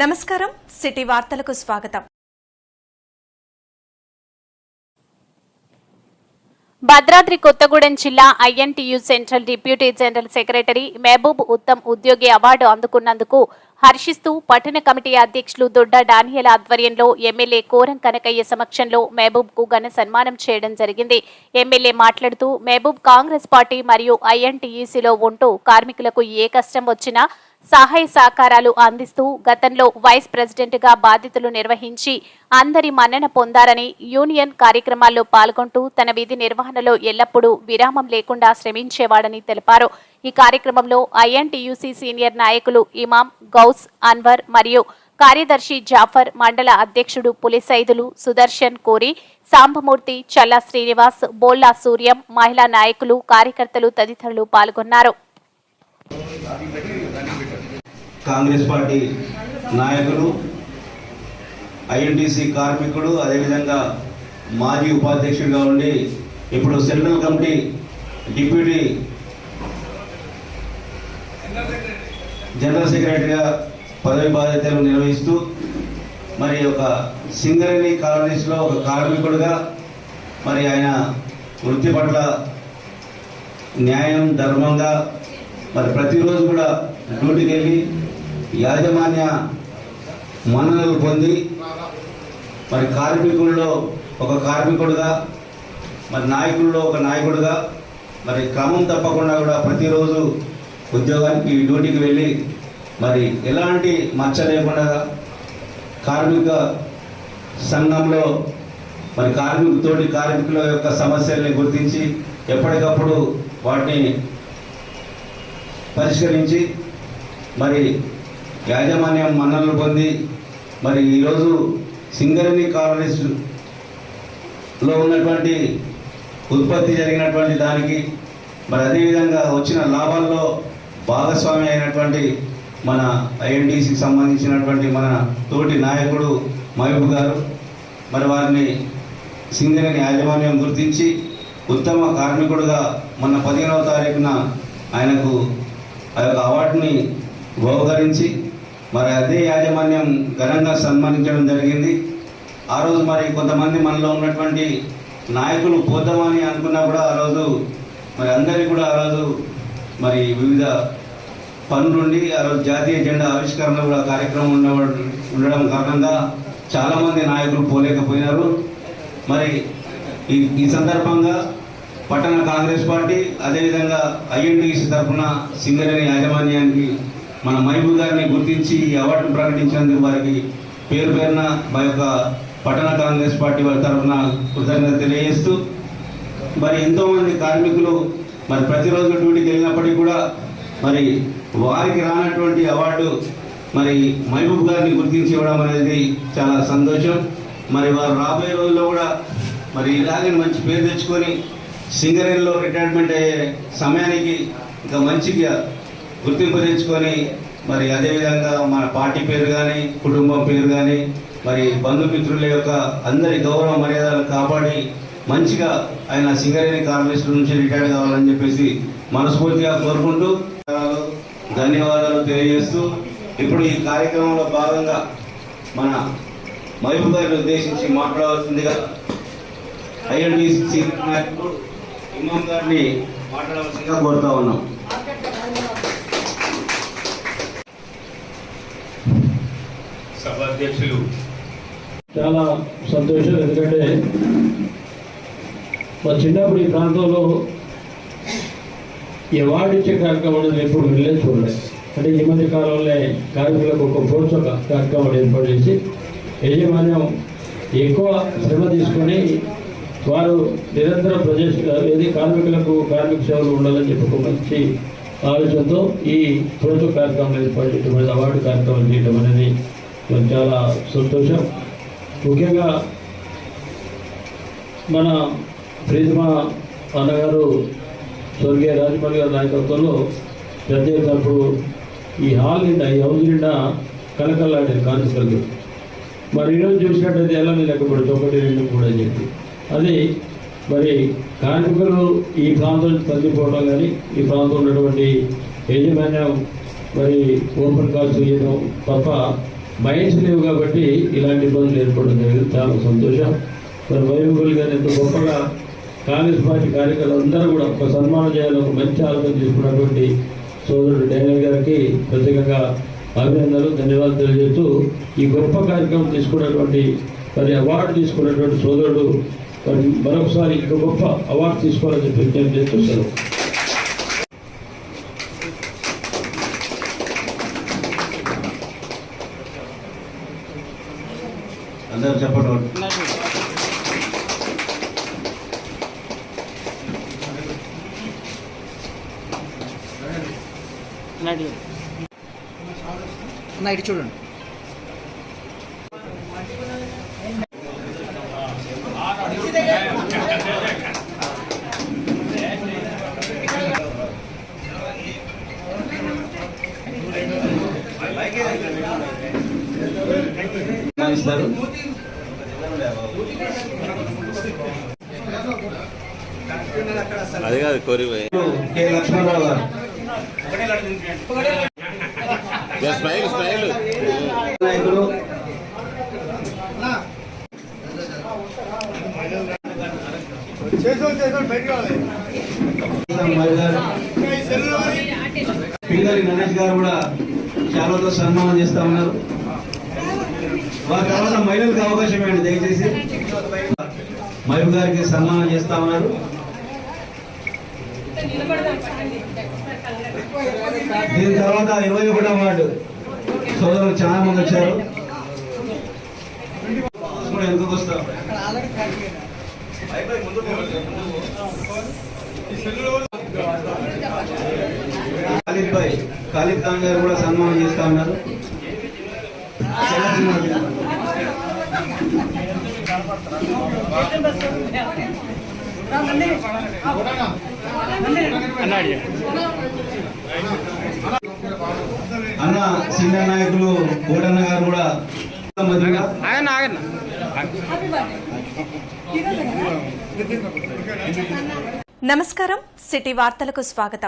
నమస్కారం సిటీ వార్తలకు స్వాగతం. భద్రాద్రి కొత్తగూడెం జిల్లా INTU central deputy general secretary Mahboob Uttam ఉద్యోగి అవార్డు అందుకున్నందుకు హర్షిస్తూ పట్టణ కమిటీ అధ్యక్షులు దొడ్డ డానియల ఆధ్వర్యంలో ఎమ్మెల్యే కోరం కనకయ్య సమక్షంలో మహబూబ్కు ఘన సన్మానం చేయడం జరిగింది. ఎమ్మెల్యే మాట్లాడుతూ మహబూబ్ కాంగ్రెస్ పార్టీ మరియు ఐఎన్టీయూసీలో ఉంటూ కార్మికులకు ఏ కష్టం వచ్చినా సహాయ సహకారాలు అందిస్తూ గతంలో వైస్ ప్రెసిడెంట్గా బాధ్యతలు నిర్వహించి అందరి మన్నన పొందారని యూనియన్ కార్యక్రమాల్లో పాల్గొంటూ తన విధి నిర్వహణలో ఎల్లప్పుడూ విరామం లేకుండా శ్రమించేవాడని తెలిపారు. ఈ కార్యక్రమంలో ఐఎన్టీయూసీ సీనియర్ నాయకులు ఇమాం గౌస్ అన్వర్ మరియు కార్యదర్శి జాఫర్ మండల అధ్యక్షుడు పులిసైదులు సుదర్శన్ కోరి సాంబమూర్తి చల్లా శ్రీనివాస్ బోల్లా సూర్యం మహిళా నాయకులు కార్యకర్తలు తదితరులు పాల్గొన్నారు. కాంగ్రెస్ పార్టీ నాయకులు ఐఎన్టీసీ కార్మికుడు అదేవిధంగా మాజీ ఉపాధ్యక్షుడిగా ఉండి ఇప్పుడు సెంట్రల్ కమిటీ డిప్యూటీ జనరల్ సెక్రటరీగా పదవి బాధ్యతలు నిర్వహిస్తూ మరి ఒక సింగరేణి కాలనీస్లో ఒక కార్మికుడిగా మరి ఆయన వృత్తి పట్ల న్యాయం ధర్మంగా మరి ప్రతిరోజు కూడా డ్యూటీకి వెళ్ళి యాజమాన్య మన్ననలు పొంది మరి కార్మికుల్లో ఒక కార్మికుడుగా మరి నాయకుల్లో ఒక నాయకుడుగా మరి క్రమం తప్పకుండా కూడా ప్రతిరోజు ఉద్యోగానికి డ్యూటీకి వెళ్ళి మరి ఎలాంటి మచ్చ లేకుండా కార్మిక సంఘంలో మరి కార్మికుతోటి కార్మికుల యొక్క సమస్యల్ని గుర్తించి ఎప్పటికప్పుడు వాటిని పరిష్కరించి మరి యాజమాన్యం మన్నలు పొంది మరి ఈరోజు సింగరేణి కాలనీస్లో ఉన్నటువంటి ఉత్పత్తి జరిగినటువంటి దానికి మరి అదేవిధంగా వచ్చిన లాభాల్లో భాగస్వామి అయినటువంటి మన ఐఎన్టీసీకి సంబంధించినటువంటి మన తోటి నాయకుడు మహబూబ్ గారు మరి వారిని సింగరేణి యాజమాన్యం గుర్తించి ఉత్తమ కార్మికుడుగా మొన్న పదిహేనవ తారీఖున ఆయనకు ఆ యొక్క అవార్డుని బహుకరించి మరి అదే యాజమాన్యం ఘనంగా సన్మానించడం జరిగింది. ఆ రోజు మరి కొంతమంది మనలో ఉన్నటువంటి నాయకులు పోద్దామని అనుకున్నా కూడా ఆ రోజు మరి అందరికీ కూడా ఆ రోజు మరి వివిధ పనులుండి ఆ రోజు జాతీయ జెండా ఆవిష్కరణ కూడా కార్యక్రమం ఉండవ- ఉండడం కారణంగా చాలామంది నాయకులు పోలేకపోయినారు. మరి ఈ ఈ సందర్భంగా పట్టణ కాంగ్రెస్ పార్టీ అదేవిధంగా ఐఎన్టీసీ తరఫున సింగరేణి యాజమాన్యానికి మన మహబూబ్ గారిని గుర్తించి ఈ అవార్డును ప్రకటించినందుకు వారికి పేరు పేరున మా యొక్క పట్టణ కాంగ్రెస్ పార్టీ వారి తరఫున కృతజ్ఞత తెలియజేస్తూ మరి ఎంతోమంది కార్మికులు మరి ప్రతిరోజు డ్యూటీకి వెళ్ళినప్పటికీ కూడా మరి వారికి రానటువంటి అవార్డు మరి మహబూబ్ గారిని గుర్తించి ఇవ్వడం అనేది చాలా సంతోషం. మరి వారు రాబోయే రోజుల్లో కూడా మరి ఇలాగే మంచి పేరు తెచ్చుకొని సింగరేణిలో రిటైర్మెంట్ అయ్యే సమయానికి ఇంకా మంచిగా గుర్తింపు తెచ్చుకొని మరి అదేవిధంగా మన పార్టీ పేరు కానీ కుటుంబం పేరు కానీ మరి బంధుమిత్రుల యొక్క అందరి గౌరవ మర్యాదలు కాపాడి మంచిగా ఆయన సింగరేణి కార్పొరేషన్ నుంచి రిటైర్ కావాలని చెప్పేసి మనస్ఫూర్తిగా కోరుకుంటూ ధన్యవాదాలు తెలియజేస్తూ ఇప్పుడు ఈ కార్యక్రమంలో భాగంగా మన మహబూబ్ గారిని ఉద్దేశించి మాట్లాడాల్సిందిగా ఐఎన్టీసీ నాయకుడు ఇమాం గారిని మాట్లాడవలసిందిగా కోరుతా ఉన్నాం. సభాధ్యక్షులు. చాలా సంతోషం ఎందుకంటే మా చిన్నప్పుడు ఈ ప్రాంతంలో ఈ అవార్డు ఇచ్చే కార్యక్రమం అనేది ఎప్పుడు వెళ్ళలేదు చూడలేదు. అంటే ఈ మధ్య కాలంలో కార్మికులకు ఒక ప్రోత్సాహ కార్యక్రమం ఏర్పాటు చేసి యజమాన్యం ఎక్కువ శ్రమ తీసుకొని వారు నిరంతర ప్రదేశ ఏది కార్మికులకు కార్మిక సేవలు ఉండాలని చెప్పి ఒక మంచి ఆలోచనతో ఈ ప్రోత్సాహ కార్యక్రమం ఏర్పాటు చేయడం అనేది అవార్డు కార్యక్రమం చేయడం అనేది నాకు చాలా సంతోషం. ముఖ్యంగా మన ప్రీతమ అన్నగారు స్వర్గీయ రాజమౌళి గారి నాయకత్వంలో ప్రత్యేక అప్పుడు ఈ హాల్ నిండా ఈ హౌస్ నిండా కలకల్లాడే కార్మికులు మరి ఈరోజు చూసినట్టయితే ఎలా లెక్కపడుతుంది ఒకటి రెండు మూడు అని చెప్పి. అది మరి కార్మికులు ఈ ప్రాంతం తగ్గిపోవడం కానీ ఈ ప్రాంతంలో ఉన్నటువంటి యజమాన్యం మరి ఓపెన్ కాల్ చేయడం తప్ప మైండ్స్ లేవు కాబట్టి ఇలాంటి ఇబ్బందులు ఏర్పడడం జరిగింది. చాలా సంతోషం. మరి వైభవల్ గారు ఎంతో గొప్పగా కాంగ్రెస్ పార్టీ కార్యకర్తలు అందరూ కూడా ఒక సన్మానం చేయాలని ఒక మంచి ఆలోచన తీసుకున్నటువంటి సోదరుడు డానియల్ గారికి ప్రత్యేకంగా అభినందనలు ధన్యవాదాలు తెలియజేస్తూ ఈ గొప్ప కార్యక్రమం తీసుకున్నటువంటి మరి అవార్డు తీసుకున్నటువంటి సోదరుడు మరి మరొకసారి ఇంకా గొప్ప అవార్డు తీసుకోవాలని చెప్పి విజ్ఞప్తి చేస్తూ అందరూ చెప్పడం. నైట్ చూడండి. ఇస్తారు అది కాదు కోరిపోయి కె లక్ష్మణరావు గారు. Smile smile. గారు. పింగళి నరేష్ గారు కూడా శాలతో సన్మానం చేస్తా ఉన్నారు. వారి తర్వాత మహిళలకు అవకాశం ఇవ్వండి దయచేసి. మహిళ గారికి సన్మానం చేస్తా ఉన్నారు. దీని తర్వాత ఇరవై ఒకటో వార్డు సోదరులు చాలా మంది వచ్చారు. ఎందుకు వస్తాం ఖాలిద్ భాయ్ ఖాలిద్ ఖాన్ గారు కూడా సన్మానం చేస్తా ఉన్నారు. అన్న సీనియర్ నాయకులు కోటన్న గారు కూడా మధ్యగా నమస్కారం సిటీ వార్తలకు స్వాగతం.